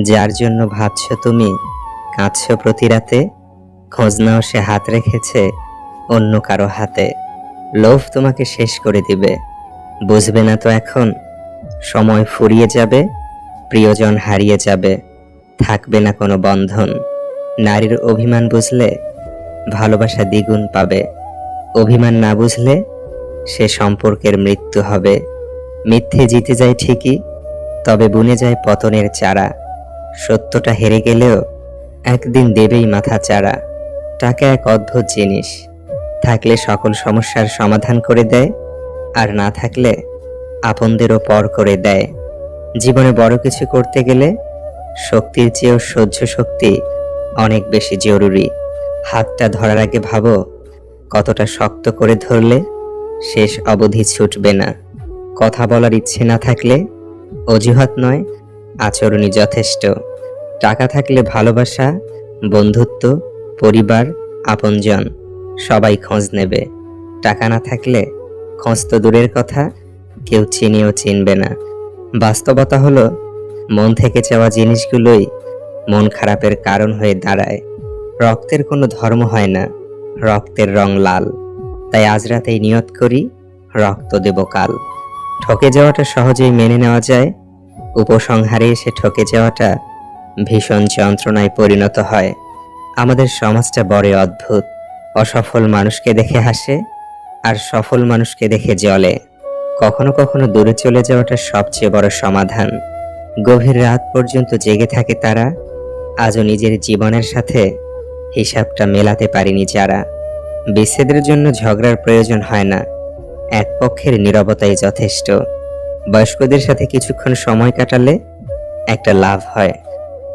যার জন্য ভাবছ তুমি? কাঁদছ প্রতি রাতে? খোঁজ নাও সে হাত রেখেছে অন্য কারও হাতে। লোভ তোমাকে শেষ করে দিবে। বুঝবে না তো এখন? সময় ফুরিয়ে যাবে, প্রিয়জন হারিয়ে যাবে, থাকবে না কোনো বন্ধন। নারীর অভিমান বুঝলে ভালোবাসা দ্বিগুণ পাবে। অভিমান না বুঝলে সে সম্পর্কের মৃত্যু হবে। মিথ্যে জিতে যায় ঠিকই, তবে বুনে যায় পতনের চারা। সত্যটা হেরে গেলেও একদিন দেবেই মাথা চাড়া। টাকা এক অদ্ভুত জিনিস। থাকলে সকল সমস্যার সমাধান করে দেয়, আর না থাকলে আপনদেরও পর করে দেয়। জীবনে বড় কিছু করতে গেলে শক্তির চেয়েও সহ্য শক্তি অনেক বেশি জরুরি। হাতটা ধরার আগে ভাবো, কতটা শক্ত করে ধরলে শেষ অবধি ছুটবে না। কথা বলার ইচ্ছে না থাকলে অজুহাত নয় আচরণই যথেষ্ট। টাকা থাকলে ভালোবাসা, বন্ধুত্ব, পরিবার, আপনজন, সবাই খোঁজ নেবে। টাকা না থাকলে খোঁজ তো দূরের কথা, কেউ চিনিও চিনবে না। বাস্তবতা হলো, মন থেকে চাওয়া জিনিসগুলোই মন খারাপের কারণ হয়ে দাঁড়ায়। রক্তের কোনো ধর্ম হয় না, রক্তের রং লাল। তাই আজ রাতেই নিয়ত করি, রক্ত দেব কাল। ঠকে যাওয়াটা সহজেই মেনে নেওয়া যায় উপসংহারে এসে ঠকে যাওয়াটা ভীষণ যন্ত্রণায় পরিণত হয়। আমাদের সমাজটা বড় অদ্ভুত। অসফল মানুষকে দেখে হাসে আর সফল মানুষকে দেখে জ্বলে। কখনো কখনো দূরে চলে যাওয়াটা সবচেয়ে বড় সমাধান। গভীর রাত পর্যন্ত জেগে থাকে তারা, আজও নিজের জীবনের সাথে হিসাবটা মেলাতে পারেনি যারা। বিচ্ছেদের জন্য ঝগড়ার প্রয়োজন হয় না। এক পক্ষের নীরবতাই যথেষ্ট। বয়স্কদের সাথে কিছুক্ষণ সময় কাটালে একটা লাভ হয়।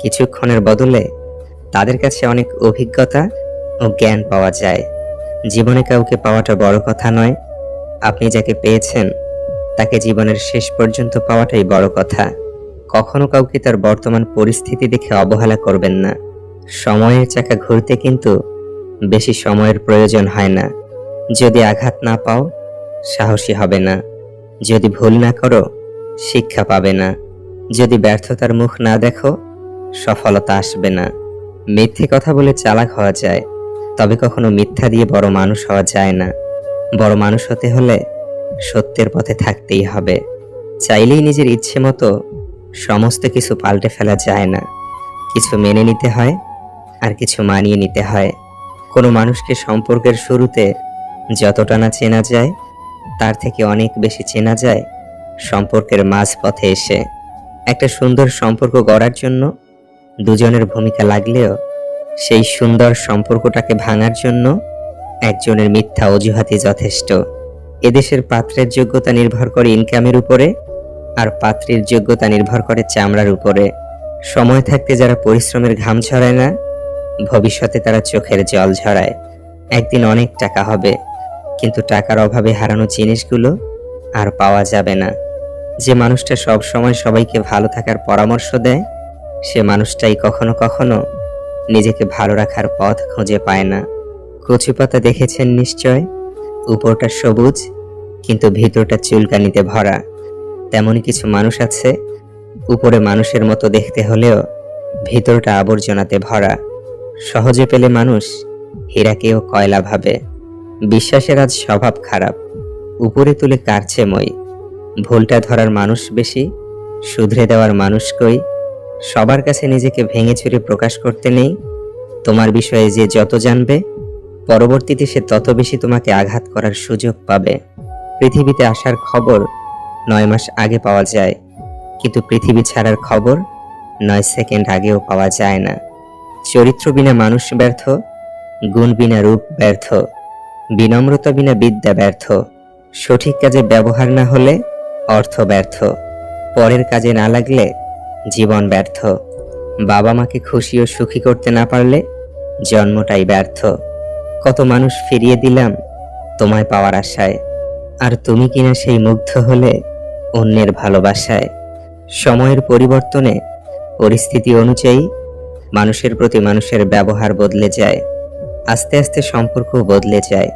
কিছুক্ষণের বদলে তাদের কাছে অনেক অভিজ্ঞতা ও জ্ঞান পাওয়া যায়। জীবনে কাউকে পাওয়াটা বড় কথা নয়। আপনি যাকে পেয়েছেন, তাকে জীবনের শেষ পর্যন্ত পাওয়াটাই বড় কথা। কখনো কাউকে তার বর্তমান পরিস্থিতি দেখে অবহেলা করবেন না। সময়ের চাকা ঘুরতে কিন্তু বেশি সময়ের প্রয়োজন হয় না। যদি আঘাত না পাও, সাহসী হবে না। যদি ভুল না করো, শিক্ষা পাবে না। যদি ব্যর্থতার মুখ না দেখো, সফলতা আসবে না। মিথ্যে কথা বলে চালাক হওয়া যায়, তবে কখনো মিথ্যা দিয়ে বড় মানুষ হওয়া যায় না। বড় মানুষ হতে হলে সত্যের পথে থাকতেই হবে। চাইলেই নিজের ইচ্ছে মতো সমস্ত কিছু পাল্টে ফেলা যায় না। কিছু মেনে নিতে হয়, আর কিছু মানিয়ে নিতে হয়। কোনো মানুষকে সম্পর্কের শুরুতে যতটা না চেনা যায় তার থেকে অনেক বেশি চেনা যায় সম্পর্কের মাঝপথে এসে। একটা সুন্দর সম্পর্ক গড়ার জন্য, দুজনের ভূমিকা লাগলেও সেই সুন্দর সম্পর্কটাকে ভাঙার জন্য একজনের মিথ্যা অজুহাতই যথেষ্ট। এদেশের পাত্রের যোগ্যতা নির্ভর করে ইনকামের উপরে আর পাত্রীর যোগ্যতা নির্ভর করে চামড়ার উপরে। সময় থাকতে যারা পরিশ্রমের ঘাম ঝরায় না, ভবিষ্যতে তারা চোখের জল ঝরায়। একদিন অনেক টাকা হবে। কিন্তু টাকার অভাবে হারানো জিনিসগুলো আর পাওয়া যাবে না। যে মানুষটা সব সময় সবাইকে ভালো থাকার পরামর্শ দেয়, সে মানুষটাই কখনো কখনো নিজেকে ভালো রাখার পথ খুঁজে পায় না। কচু পাতা দেখেছেন নিশ্চয়? উপরটা সবুজ, কিন্তু ভিতরটা চুলকানিতে ভরা। তেমনই কিছু মানুষ আছে, উপরে মানুষের মতো দেখতে হলেও ভিতরটা আবর্জনাতে ভরা। সহজে পেলে মানুষ হীরাকেও কয়লা ভাবে। বিশ্বাসের আজ স্বভাব খারাপ। উপরে তুলে কারছে মই। ভুলটা ধরার মানুষ বেশি, শুধরে দেওয়ার মানুষ কই। সবার কাছে নিজেকে ভেঙে চুরে প্রকাশ করতে নেই। তোমার বিষয়ে যে যত জানবে, পরবর্তীতে সে তত বেশি তোমাকে আঘাত করার সুযোগ পাবে। পৃথিবীতে আসার খবর নয় মাস আগে পাওয়া যায়, কিন্তু পৃথিবী ছাড়ার খবর নয় সেকেন্ড আগেও পাওয়া যায় না। চরিত্র বিনা মানুষ ব্যর্থ, গুণ বিনা রূপ ব্যর্থ। বিনম্রতা বিনা বিদ্যা ব্যর্থ। সঠিক কাজে ব্যবহার না হলে অর্থ ব্যর্থ। পরের কাজে না লাগলে জীবন ব্যর্থ। বাবা মাকে খুশি ও সুখী করতে না পারলে জন্মটাই ব্যর্থ। কত মানুষ ফিরিয়ে দিলাম তোমায় পাওয়ার আশায়। আর তুমি কিনা সেই মুগ্ধ হলে অন্যের ভালোবাসায়। সময়ের পরিবর্তনে পরিস্থিতি অনুযায়ী মানুষের প্রতি মানুষের ব্যবহার বদলে যায়। আস্তে আস্তে সম্পর্ক বদলে যায়।